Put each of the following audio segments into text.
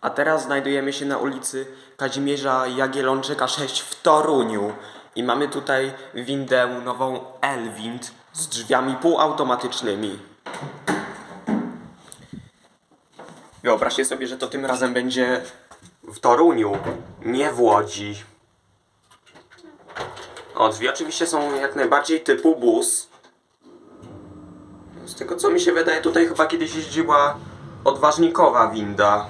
A teraz znajdujemy się na ulicy Kazimierza Jagiellończyka 6 w Toruniu. I mamy tutaj windę nową Elwind z drzwiami półautomatycznymi. Wyobraźcie sobie, że to tym razem będzie w Toruniu, nie w Łodzi. O, drzwi oczywiście są jak najbardziej typu bus. Z tego co mi się wydaje, tutaj chyba kiedyś jeździła odważnikowa winda.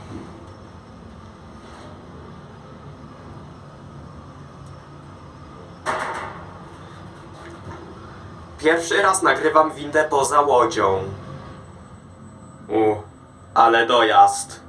Pierwszy raz nagrywam windę poza łodzią. U, ale dojazd.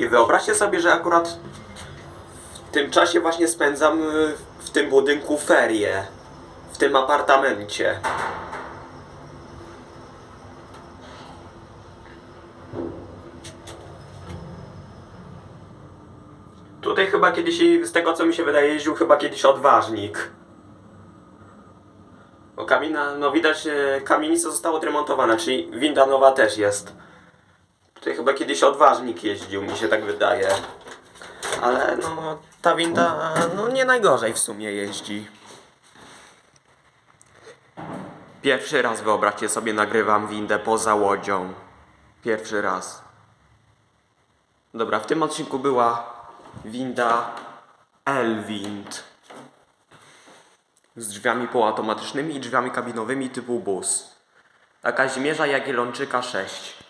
I wyobraźcie sobie, że akurat w tym czasie właśnie spędzam y, w tym budynku ferie. W tym apartamencie. Tutaj chyba kiedyś, z tego co mi się wydaje, jeździł chyba kiedyś odważnik. Bo kamina, no widać, e, kamienica została odremontowana, czyli winda nowa też jest. Tutaj chyba kiedyś odważnik jeździł, mi się tak wydaje. Ale no, ta winda no nie najgorzej w sumie jeździ. Pierwszy raz wyobraźcie sobie nagrywam windę poza łodzią. Pierwszy raz. Dobra, w tym odcinku była winda Elwind. Z drzwiami półautomatycznymi i drzwiami kabinowymi typu bus. A Kazimierza Jagiellończyka 6.